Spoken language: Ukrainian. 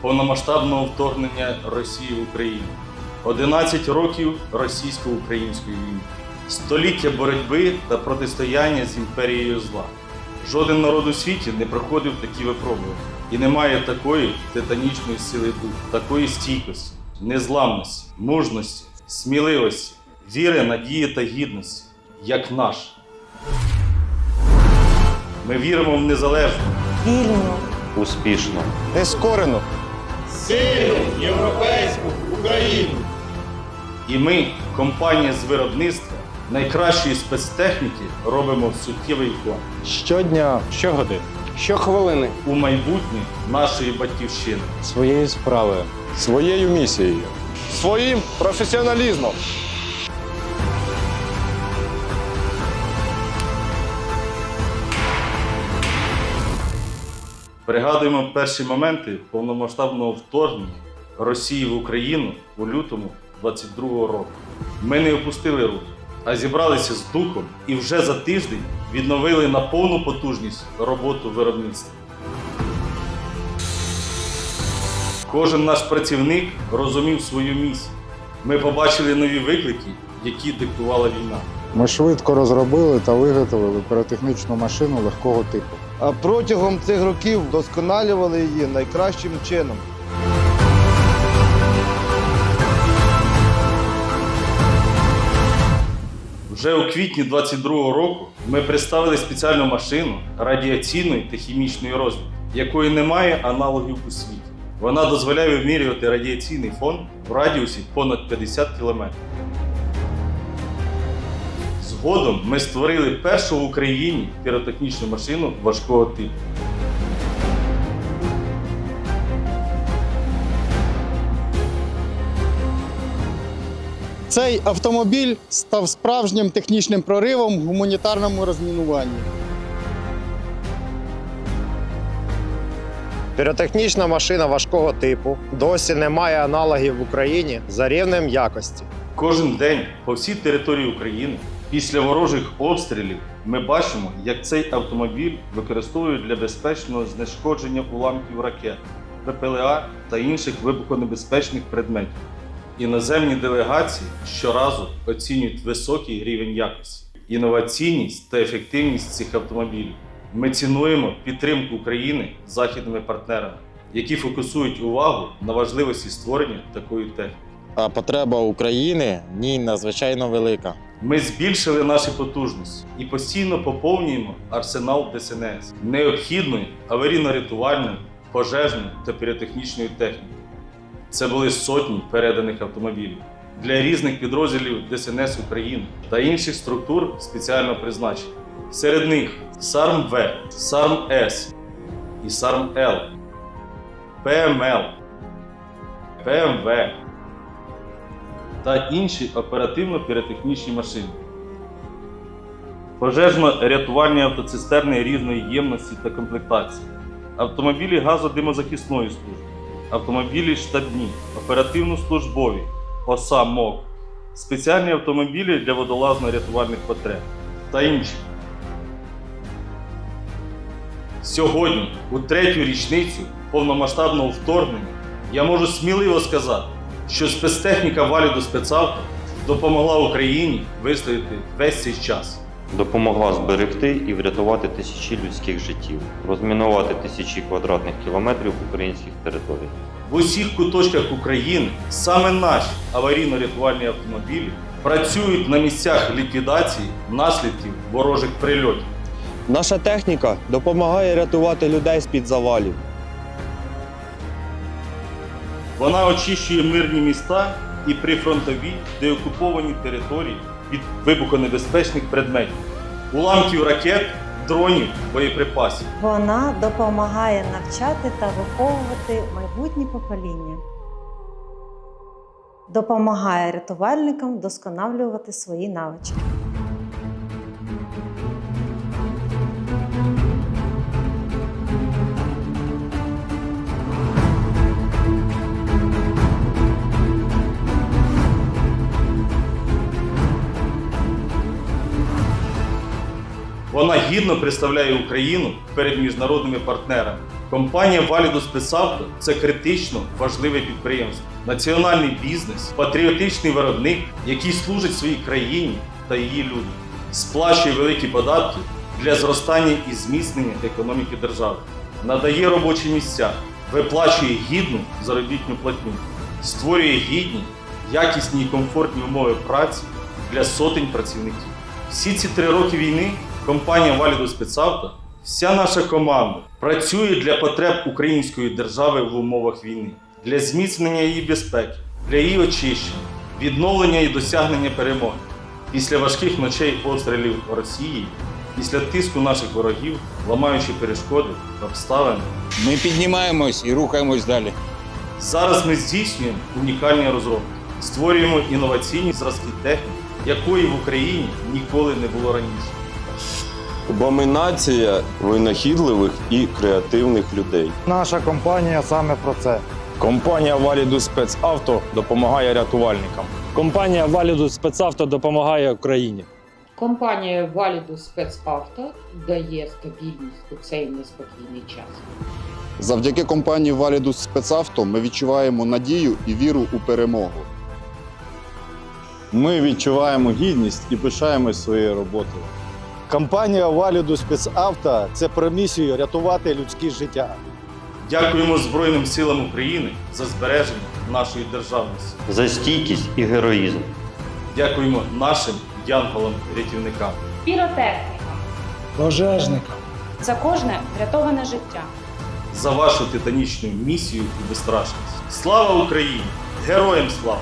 повномасштабного вторгнення Росії в Україну, 11 років російсько-української війни, століття боротьби та протистояння з імперією зла. Жоден народ у світі не проходив такі випробування і не має такої титанічної сили духу, такої стійкості, незламності, мужності, сміливості, віри, надії та гідності, як наш. Ми віримо в незалежну, вільну, успішно. Нескорену. Сильну європейську Україну. І ми, компанія з виробництва найкращої спецтехніки, робимо суттєвий вклад Щодня, щогодин, щохвилини у майбутнє нашої батьківщини. Своєю справою. своєю місією, своїм професіоналізмом. Пригадуємо перші моменти повномасштабного вторгнення Росії в Україну у лютому 22-го року. Ми не опустили руки, а зібралися з духом і вже за тиждень відновили на повну потужність роботу виробництва. Кожен наш працівник розумів свою місію. Ми побачили нові виклики, які диктувала війна. Ми швидко розробили та виготовили піротехнічну машину легкого типу. А протягом цих років вдосконалювали її найкращим чином. Вже у квітні 22-го року ми представили спеціальну машину радіаційної та хімічної розвідки, якої немає аналогів у світі. Вона дозволяє вимірювати радіаційний фон в радіусі понад 50 км. Згодом ми створили першу в Україні піротехнічну машину важкого типу. Цей автомобіль став справжнім технічним проривом в гуманітарному розмінуванні. Піротехнічна машина важкого типу досі не має аналогів в Україні за рівнем якості. Кожен день по всій території України після ворожих обстрілів ми бачимо, як цей автомобіль використовують для безпечного знешкодження уламків ракет, ППЛА та інших вибухонебезпечних предметів. Іноземні делегації щоразу оцінюють високий рівень якості, інноваційність та ефективність цих автомобілів. Ми цінуємо підтримку України західними партнерами, які фокусують увагу на важливості створення такої техніки. А потреба України в ній надзвичайно велика. Ми збільшили наші потужності і постійно поповнюємо арсенал ДСНС необхідною аварійно-рятувальною, пожежною та піротехнічною технікою. Це були сотні переданих автомобілів для різних підрозділів ДСНС України та інших структур спеціального призначення. Серед них САРМ-В, САРМ-С і САРМ-Л, ПМЛ, ПМВ, та інші оперативно-піротехнічні машини. Пожежно-рятувальні автоцистерни різної ємності та комплектації, автомобілі газодимозахисної служби, автомобілі штабні, оперативно-службові, ОСА МОК, спеціальні автомобілі для водолазно-рятувальних потреб. Та інші. Сьогодні, у третю річницю повномасштабного вторгнення, я можу сміливо сказати, що спецтехніка Валіду спецавто допомогла Україні вистояти весь цей час. допомогла зберегти і врятувати тисячі людських життів, розмінувати тисячі квадратних кілометрів українських територій. В усіх куточках України саме наші аварійно-рятувальні автомобілі працюють на місцях ліквідації наслідків ворожих прильотів. Наша техніка допомагає рятувати людей з-під завалів. Вона очищує мирні міста і прифронтові деокуповані території від вибухонебезпечних предметів, уламків ракет, дронів, боєприпасів. вона допомагає навчати та виховувати майбутні покоління. Допомагає рятувальникам вдосконалювати свої навички. Вона гідно представляє Україну перед міжнародними партнерами. Компанія Валідус Спецавто це критично важливе підприємство, національний бізнес, патріотичний виробник, який служить своїй країні та її людям, сплачує великі податки для зростання і зміцнення економіки держави, надає робочі місця, виплачує гідну заробітну платню, створює гідні, якісні і комфортні умови праці для сотень працівників. Всі ці три роки війни компанія Валідо Спецавто, вся наша команда працює для потреб української держави в умовах війни, для зміцнення її безпеки, для її очищення, відновлення і досягнення перемоги. Після важких ночей обстрілів Росії, після тиску наших ворогів, ламаючи перешкоди, обставини, Ми піднімаємось і рухаємось далі. Зараз ми здійснюємо унікальні розробки, створюємо інноваційні зразки техніки, якої в Україні ніколи не було раніше. Бо ми нація винахідливих і креативних людей. Наша компанія саме про це. Компанія Валідус Спецавто допомагає рятувальникам. Компанія Валідус Спецавто допомагає Україні. Компанія Валіду Спецавто дає стабільність у цей неспокійний час. Завдяки компанії Validus Спецавто ми відчуваємо надію і віру у перемогу. Ми відчуваємо гідність і пишаємось своєю роботою. Компанія Валіду Спецавто це про місію рятувати людське життя. Дякуємо Збройним силам України за збереження нашої державності. За стійкість і героїзм. Дякуємо нашим янголам-рятівникам. піротехнікам, Пожежникам. за кожне врятоване життя. за вашу титанічну місію і безстрашність. Слава Україні! Героям слава!